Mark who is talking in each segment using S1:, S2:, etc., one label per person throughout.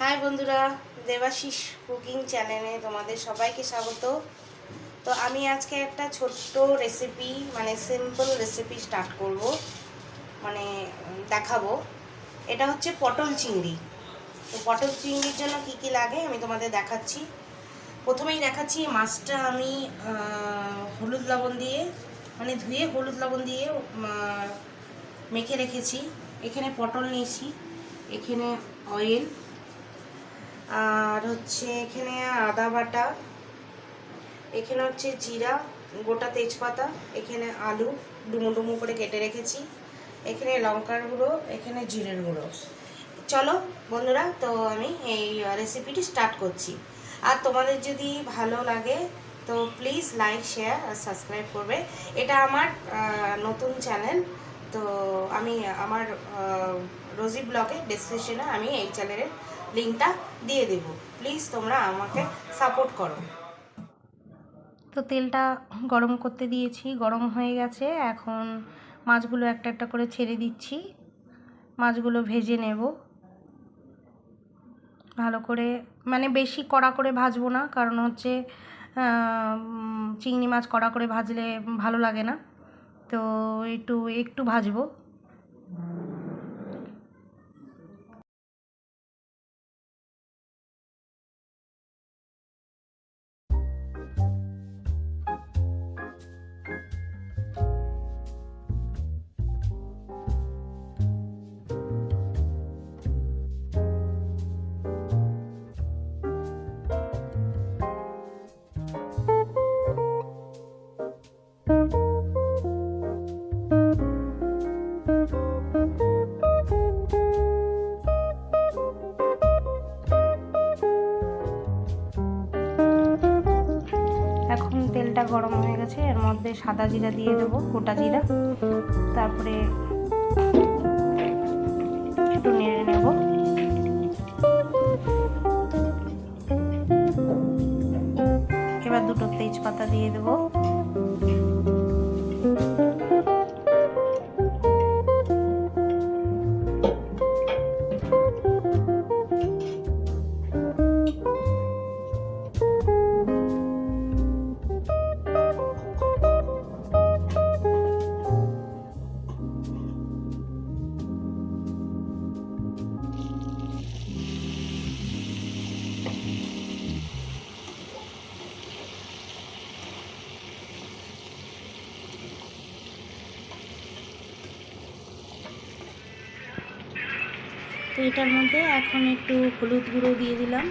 S1: High বন্ধুরা, Debashis cooking চ্যানেলে তোমাদের সবাইকে স্বাগত। তো আমি আজকে একটা ছোট্ট রেসিপি মানে সিম্পল রেসিপি স্টার্ট করব মানে দেখাবো। এটা হচ্ছে পটল চিংড়ি। তো পটল চিংড়ির জন্য কি কি লাগে আমি তোমাদের দেখাচ্ছি। প্রথমেই দেখাচ্ছি মাছটা আমি হলুদ লবণ দিয়ে মানে ধুয়ে হলুদ লবণ দিয়ে মেখে রেখেছি। এখানে পটল নিয়েছি, এখানে অয়েল আর হচ্ছে এখানে আদা বাটা, এখানে হচ্ছে জিরা, গোটা তেজপাতা, এখানে আলু, ডুমো ডুমো করে কেটে রেখেছি। এখানে লঙ্কার গুঁড়ো, এখানে জিরের গুঁড়ো। চলো বন্ধুরা, তো আমি এই রেসিপিটি স্টার্ট করছি। আর তোমাদের যদি ভালো লাগে, তো প্লিজ লাইক শেয়ার আর সাবস্ক্রাইব করবে। এটা আমার নতুন চ্যানেল তো আমি আমার রোজি ব্লগে ডিসক্রিপশনে আমি এই চ্যানেলের লিঙ্কটা দিয়ে দেবো। প্লিজ তোমরা আমাকে সাপোর্ট করো। তো তেলটা গরম করতে দিয়েছি, গরম হয়ে গেছে। এখন মাছগুলো একটা একটা করে ছেড়ে দিচ্ছি। মাছগুলো ভেজে নেব। ভালো করে মানে বেশি কড়া করে ভাজবো না, কারণ হচ্ছে চিংড়ি মাছ কড়া করে ভাজলে ভালো লাগে না। তো একটু একটু ভাজবো। গরম হয়ে গেছে। এর মধ্যে সাদা জিরা দিয়ে দেবো, গোটা জিরা। তারপরে একটু নেড়ে নেব। এবার দুটো তেজপাতা দিয়ে দেবো। তো এটার মধ্যে এখন একটু হলুদ গুঁড়ো দিয়ে দিলাম।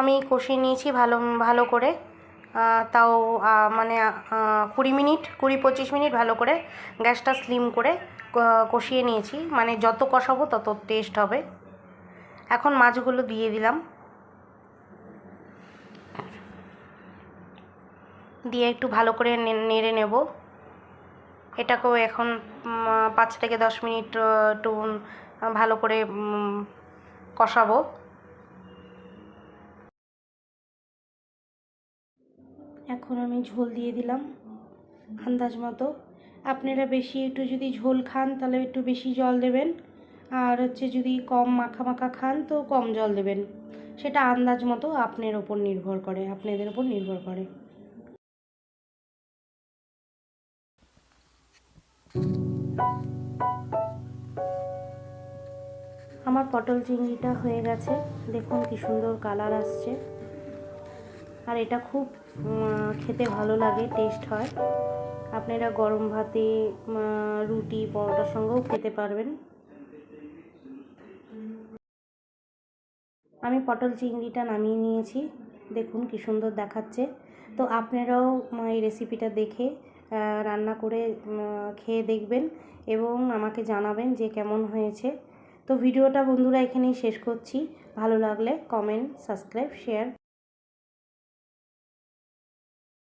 S1: আমি কষিয়ে নিয়েছি ভালো ভালো করে। তাও মানে কুড়ি মিনিট, কুড়ি পঁচিশ মিনিট ভালো করে গ্যাসটা স্লিম করে কষিয়ে নিয়েছি। মানে যত কষাবো তত টেস্ট হবে। এখন মাছগুলো দিয়ে দিলাম। দিয়ে একটু ভালো করে নেড়ে নেব। এটাকেও এখন পাঁচ থেকে দশ মিনিট একটু ভালো করে কষাবো। এখন আমি ঝোল দিয়ে দিলাম, আন্দাজ মতো। আপনারা বেশি একটু যদি ঝোল খান, তাহলে একটু বেশি জল দেবেন। আর হচ্ছে যদি কম মাখা মাখা খান, তো কম জল দেবেন। সেটা আন্দাজ মতো আপনার ওপর নির্ভর করে, আপনাদের ওপর নির্ভর করে। আমার পটল চিংড়িটা হয়ে গেছে। দেখুন কি সুন্দর কালার আসছে। আর এটা খুব খেতে ভালো লাগে টেস্ট হয়। আপনারা গরম ভাতে রুটি, পরোটার সঙ্গেও খেতে পারবেন। আমি পটল চিংড়িটা নামিয়ে নিয়েছি। দেখুন কি সুন্দর দেখাচ্ছে। তো আপনারাও এই রেসিপিটা দেখে রান্না করে খেয়ে দেখবেন এবং আমাকে জানাবেন যে কেমন হয়েছে। তো ভিডিওটা বন্ধুরা এখানেই শেষ করছি। ভালো লাগলে কমেন্ট সাবস্ক্রাইব শেয়ার